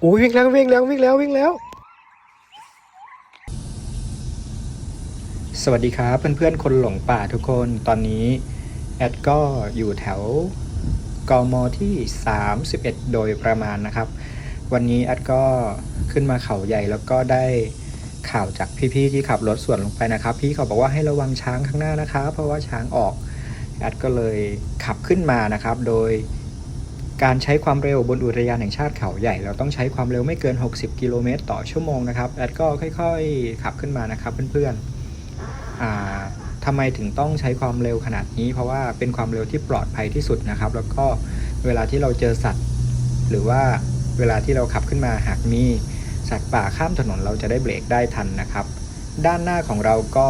โอ้ยวิ่งแล้ววิ่งแล้ววิ่งแล้ววิ่งแล้ว สวัสดีครับเพื่อนๆคนหลงป่าทุกคนตอนนี้แอดก็อยู่แถวกมที่ 31 โดยประมาณนะครับ วันนี้แอดก็ขึ้นมาเขาใหญ่แล้วก็ได้ข่าวจากพี่ๆที่ขับรถสวนลงไปนะครับ พี่เขาบอกว่าให้ระวังช้างข้างหน้านะครับเพราะว่าช้างออกแอดก็เลยขับขึ้นมานะครับ โดย การใช้ความเร็วบนอุทยานแห่งชาติเขาใหญ่ เราต้องใช้ความเร็วไม่เกิน 60 กิโลเมตรต่อชั่วโมงนะครับแอดก็ค่อยๆ ขับขึ้นมานะครับเพื่อนๆอ่าทำไมถึงต้องใช้ความเร็วขนาดนี้ เพราะว่าเป็นความเร็วที่ปลอดภัยที่สุดนะครับ แล้วก็เวลาที่เราเจอสัตว์ หรือว่าเวลาที่เราขับขึ้นมาหากมีสัตว์ป่าข้ามถนนเราจะได้เบรกได้ทันนะครับ ด้านหน้าของเราก็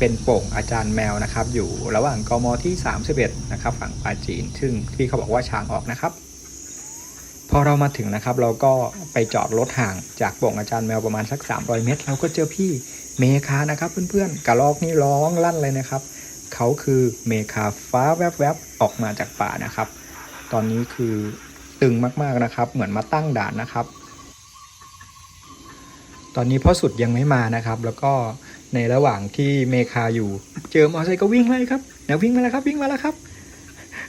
เป็นโป่งอาจารย์แมวนะครับ อยู่ระหว่างกมที่ 31 นะครับ ฝั่งปาจีน ซึ่งที่เขาบอกว่าช้างออกนะครับ พอเรามาถึงนะครับ เราก็ไปจอดรถห่างจากโป่งอาจารย์แมวประมาณสัก 300 เมตร เราก็เจอพี่เมคานะครับเพื่อนๆกระลอกนี่ร้องลั่นเลยนะครับเขาคือเมคาฟ้าแวบๆออกมาจากป่านะครับ ตอนนี้คือตึงมากๆนะครับ เหมือนมาตั้งด่านนะครับ ตอนนี้พ่อสุดยังไม่มานะครับ แล้วก็ ในระหว่างที่เมคาอยู่ เจอมอเตอร์ไซค์ก็วิ่งไล่ครับนะวิ่งมาแล้วครับวิ่งมาแล้วครับ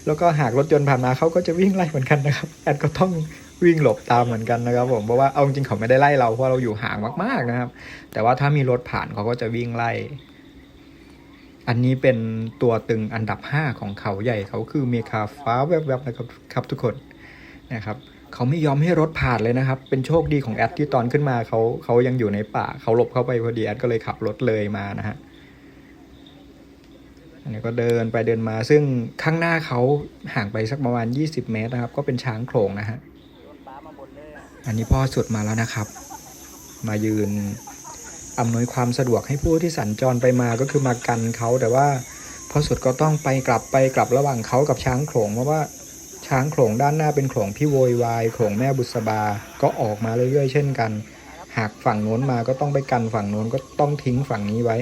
แล้วก็หากรถยนต์ผ่านมาเขาก็จะวิ่งไล่เหมือนกันนะครับแอดก็ต้องวิ่งหลบตามเหมือนกันนะครับผมเพราะว่าเอาจริงเขาไม่ได้ไล่เราเพราะเราอยู่ห่างมาก ๆนะครับ แต่ว่าถ้ามีรถผ่านเขาก็จะวิ่งไล่ อันนี้เป็นตัวตึงอันดับ 5 ของเขาใหญ่เขาคือเมคาฟ้าแวบๆนะครับครับทุกคนนะครับ เขาไม่ยอมให้รถผ่านเลยนะครับ เป็นโชคดีของแอดที่ตอนขึ้นมาเขาเขายังอยู่ในป่าเขาหลบเข้าไปพอดีแอดก็เลยขับรถเลยมานะฮะอันนี้ก็เดินไปเดินมาซึ่งข้างหน้าเขาห่างไปสักประมาณ 20 เมตรนะครับ ก็เป็นช้างโขลงนะฮะอันนี้พ่อสุดมาแล้วนะครับ มายืนอำนวยความสะดวกให้ผู้ที่สัญจรไปมาก็คือมากันเขาแต่ว่าพ่อสุดก็ต้องไปกลับไปกลับระหว่างเขากับช้างโขลงเพราะว่า ช้างโขลงด้านหน้าเป็นโขลงพี่โวยวายโขลงแม่บุษบา ก็ออกมาเรื่อยๆ เช่นกัน หากฝั่งโน้นมาก็ต้องไปกันฝั่งโน้นก็ต้องทิ้งฝั่งนี้ไว้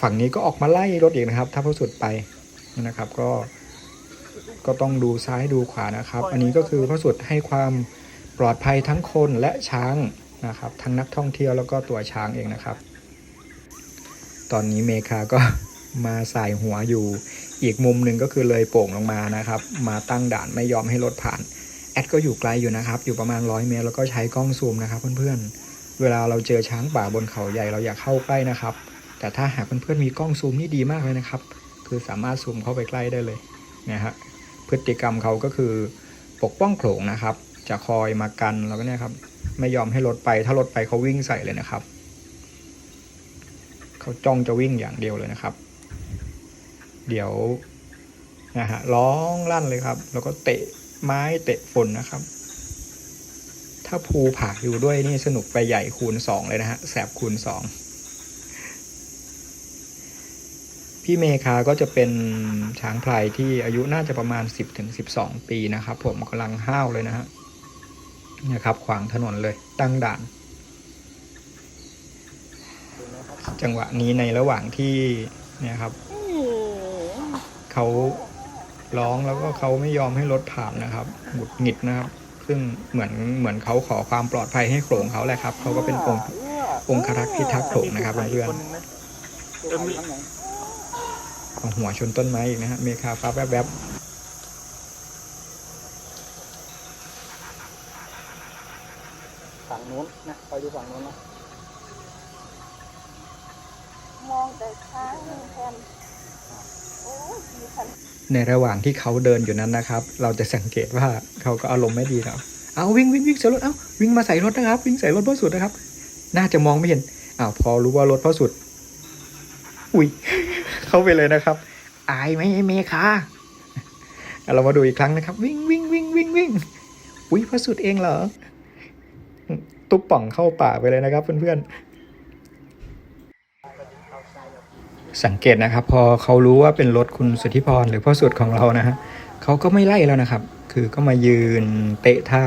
ฝั่งนี้ก็ออกมาไล่รถอีกนะครับ ถ้าพสุดไปนะครับก็ก็ต้องดูซ้ายดูขวานะครับ อันนี้ก็คือพ่อสุดให้ความปลอดภัยทั้งคนและช้างนะครับ ทั้งนักท่องเที่ยวแล้วก็ตัวช้างเองนะครับ ตอนนี้เมคาก็มาสายหัวอยู่ อีกมุมหนึ่งก็คือเลยโป่งลงมานะครับ มาตั้งด่านไม่ยอมให้รถผ่าน แอดก็อยู่ไกลอยู่นะครับ อยู่ประมาณร้อยเมตรแล้วก็ใช้กล้องซูมนะครับเพื่อนๆ เวลาเราเจอช้างป่าบนเขาใหญ่เราอยากเข้าใกล้นะครับ แต่ถ้าหากเพื่อนๆมีกล้องซูมนี่ดีมากเลยนะครับ คือสามารถซูมเข้าไปใกล้ได้เลยนะฮะ พฤติกรรมเขาก็คือปกป้องโขลงนะครับ จะคอยมากันแล้วก็เนี่ยครับ ไม่ยอมให้รถไป ถ้ารถไปเขาวิ่งใส่เลยนะครับ เขาจ้องจะวิ่งอย่างเดียวเลยนะครับ เดี๋ยวนะฮะร้องลั่นเลยครับ แล้วก็เตะไม้เตะฝนนะครับ ถ้าภูผาอยู่ด้วยนี่สนุกไปใหญ่คูณสองเลยนะฮะแสบคูณสองพี่เมคาก็จะเป็นช้างพลายที่อายุน่าจะประมาณ 10ถึง12ปีนะครับ ผมกำลังห้าวเลยนะฮะนะครับ ขวางถนนเลยตั้งด่าน จังหวะนี้ในระหว่างที่เนี่ยครับ เขาร้องแล้วก็เขาไม่ยอมให้รถผ่านนะครับหงุดหงิดนะครับ ซึ่งเหมือนเหมือนเขาขอความปลอดภัยให้โขลงเขาแหละครับเขาก็เป็นองค์องครักษ์พิทักษ์โขลงนะครับเพื่อนๆเอาหัวชนต้นไม้อีกนะฮะเมคาฟ้าแวบฝั่งนู้นนะคอยดูฝั่งนู้นนะมองแต่ช้างแทนโอ้ยมีพันๆ ในระหว่างที่เขาเดินอยู่นั้นนะครับ เราจะสังเกตว่าเขาก็อารมณ์ไม่ดีแล้วเอาวิ่งวิ่งวิ่งใส่รถเอาวิ่งมาใส่รถนะครับ วิ่งใส่รถพ่อสุดนะครับ น่าจะมองไม่เห็นอ้าวพอรู้ว่ารถพ่อสุด อุ้ยเข้าไปเลยนะครับ อายไหมไอ้เมคาเอาเรามาดูอีกครั้งนะครับ วิ่งวิ่งวิ่งวิ่งวิ่งอุ้ยพ่อสุดเองเหรอตุ๊บป่องเข้าป่าไปเลยนะครับเพื่อนๆ สังเกตนะครับ พอเขารู้ว่าเป็นรถคุณสุทธิพรหรือพ่อสุดของเรานะฮะเขาก็ไม่ไล่แล้วนะครับ คือก็มายืนเตะท่า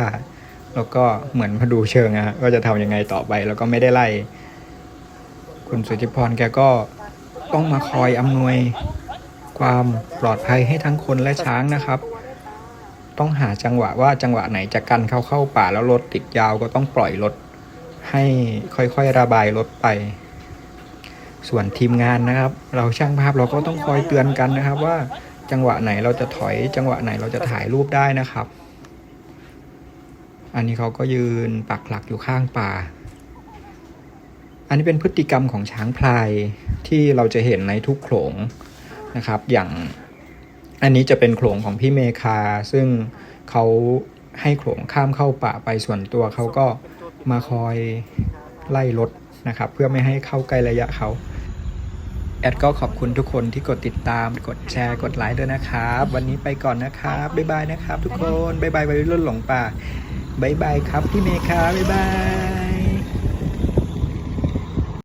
แล้วก็เหมือนมาดูเชิงอะฮะก็จะทำยังไงต่อไป แล้วก็ไม่ได้ไล่ คุณสุทธิพรแกก็ต้องมาคอยอำนวยความปลอดภัยให้ทั้งคนและช้างนะครับ ต้องหาจังหวะว่าจังหวะไหนจะกันเข้าเข้าป่าแล้วรถติดยาวก็ต้องปล่อยรถให้ค่อยๆระบายรถไป ส่วนทีมงานนะครับ เราช่างภาพเราก็ต้องคอยเตือนกันนะครับ ว่าจังหวะไหนเราจะถอย จังหวะไหนเราจะถ่ายรูปได้นะครับ อันนี้เขาก็ยืนปักหลักอยู่ข้างป่า อันนี้เป็นพฤติกรรมของช้างพลายที่เราจะเห็นในทุกโขลงนะครับ อย่างอันนี้จะเป็นโขลงของพี่เมคา ซึ่งเขาให้โขลงข้ามเข้าป่าไปส่วนตัวเขาก็มาคอยไล่รถนะครับ เพื่อไม่ให้เข้าใกล้ระยะเขา แอดก็ขอบคุณทุกคนที่กดติดตาม กดแชร์ กดไลค์ด้วยนะครับ วันนี้ไปก่อนนะครับ บ๊ายบายนะครับ ทุกคน บ๊ายบายวัยรุ่นหลงป่า บ๊ายบายครับพี่เมคาบ๊ายบาย